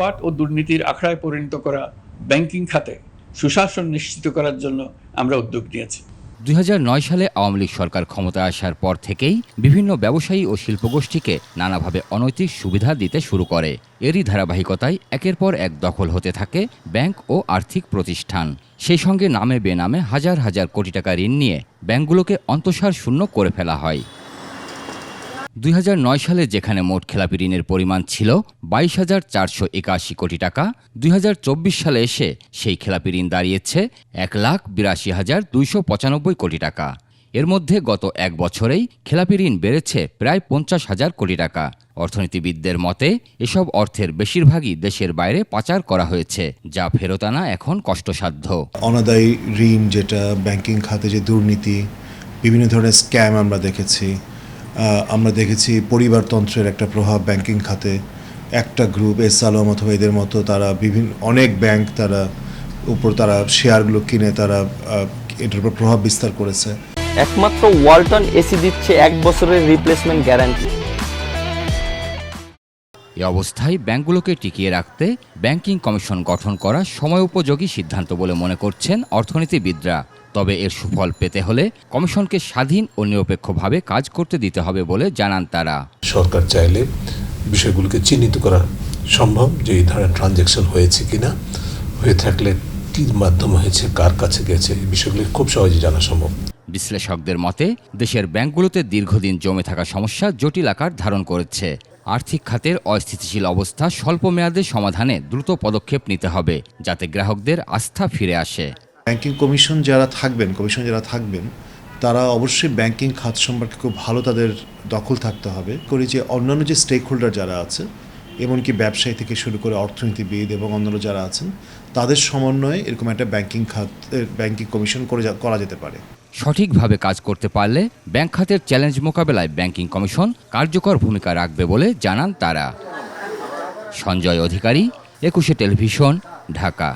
লুটপাট ও দুর্নীতির আখড়ায় পরিণত করা ব্যাংকিং খাতে সুশাসন নিশ্চিত করার জন্য আমরা উদ্যোগ নিয়েছি। দুই হাজার নয় সালে আওয়ামী লীগ সরকার ক্ষমতায় আসার পর থেকেই বিভিন্ন ব্যবসায়ী ও শিল্পগোষ্ঠীকে নানাভাবে অনৈতিক সুবিধা দিতে শুরু করে। এরই ধারাবাহিকতায় একের পর এক দখল হতে থাকে ব্যাংক ও আর্থিক প্রতিষ্ঠান। সেই সঙ্গে নামে বেনামে হাজার হাজার কোটি টাকা ঋণ নিয়ে ব্যাংকগুলোকে অন্তঃসার শূন্য করে ফেলা হয়। দুই হাজার নয় সালে যেখানে মোট খেলাপি ঋণের পরিমাণ ছিল বাইশ হাজার চারশো একাশি কোটি টাকা, দুই হাজার চব্বিশ সালে এসে সেই খেলাপি ঋণ দাঁড়িয়েছে এক লাখ বিরাশি হাজার দুইশো পঁচানব্বই কোটি টাকা। এর মধ্যে গত এক বছরেই খেলাপি ঋণ বেড়েছে প্রায় পঞ্চাশ হাজার কোটি টাকা। অর্থনীতিবিদদের মতে, এসব অর্থের বেশিরভাগই দেশের বাইরে পাচার করা হয়েছে, যা ফেরত আনা এখন কষ্টসাধ্য। অনাদায়ী ঋণ যেটা ব্যাংকিং খাতে যে দুর্নীতি, বিভিন্ন ধরনের স্ক্যাম আমরা দেখেছি। আমরা দেখেছি পরিবারতন্ত্রের একটা প্রভাব ব্যাংকিং খাতে। একটা গ্রুপ এস আলম অথবা এদের মতো তারা বিভিন্ন অনেক ব্যাংক তারা উপর তারা শেয়ারগুলো কিনে তারা এটার উপর প্রভাব বিস্তার করেছে। একমাত্র ওয়ালটন এসি দিচ্ছে এক বছরের রিপ্লেসমেন্ট গ্যারান্টি এ অবস্থায় ব্যাংকগুলোকে টিকিয়ে রাখতে ব্যাংকিং কমিশন গঠন করা সময়োপযোগী সিদ্ধান্ত বলে মনে করছেন অর্থনীতিবিদরা। তবে এর সুফল পেতে হলে কমিশনকে স্বাধীন ও নিরপেক্ষভাবে কাজ করতে দিতে হবে বলে জানান তারা। সরকার চাইলে বিষয়গুলোকে চিহ্নিত করা সম্ভব যে এই ধরনের ট্রানজ্যাকশন হয়েছে কিনা হয়ে থাকলে কী মাধ্যম হয়েছে কার কাছে গেছে এই বিষয়গুলি খুব সহজে জানা সম্ভব। বিশ্লেষকদের মতে দেশের ব্যাংকগুলোতে দীর্ঘদিন জমে থাকা সমস্যা জটিল আকার ধারণ করেছে। আর্থিক খাতের অস্থিতিশীল অবস্থা স্বল্প মেয়াদে সমাধানে দ্রুত পদক্ষেপ নিতে হবে যাতে গ্রাহকদের আস্থা ফিরে আসে। ব্যাংকিং কমিশন যারা থাকবেন, কমিশন যারা থাকবেন, তারা অবশ্যই ব্যাংকিং খাত সম্পর্কে খুব ভালো তাদের দখল থাকতে হবে। করি যে অন্যান্য যে স্টেক হোল্ডার যারা আছে, এমনকি ব্যবসায়ী থেকে শুরু করে অর্থনীতিবিদ এবং অন্যান্য যারা আছেন, তাদের সমন্বয়ে এরকম একটা ব্যাংকিং খাত ব্যাংকিং কমিশন করে করা যেতে পারে। সঠিকভাবে কাজ করতে পারলে ব্যাংক খাতের চ্যালেঞ্জ মোকাবেলায় ব্যাংকিং কমিশন কার্যকর ভূমিকা রাখবে বলে জানান তারা। সঞ্জয় অধিকারী, একুশে টেলিভিশন, ঢাকা।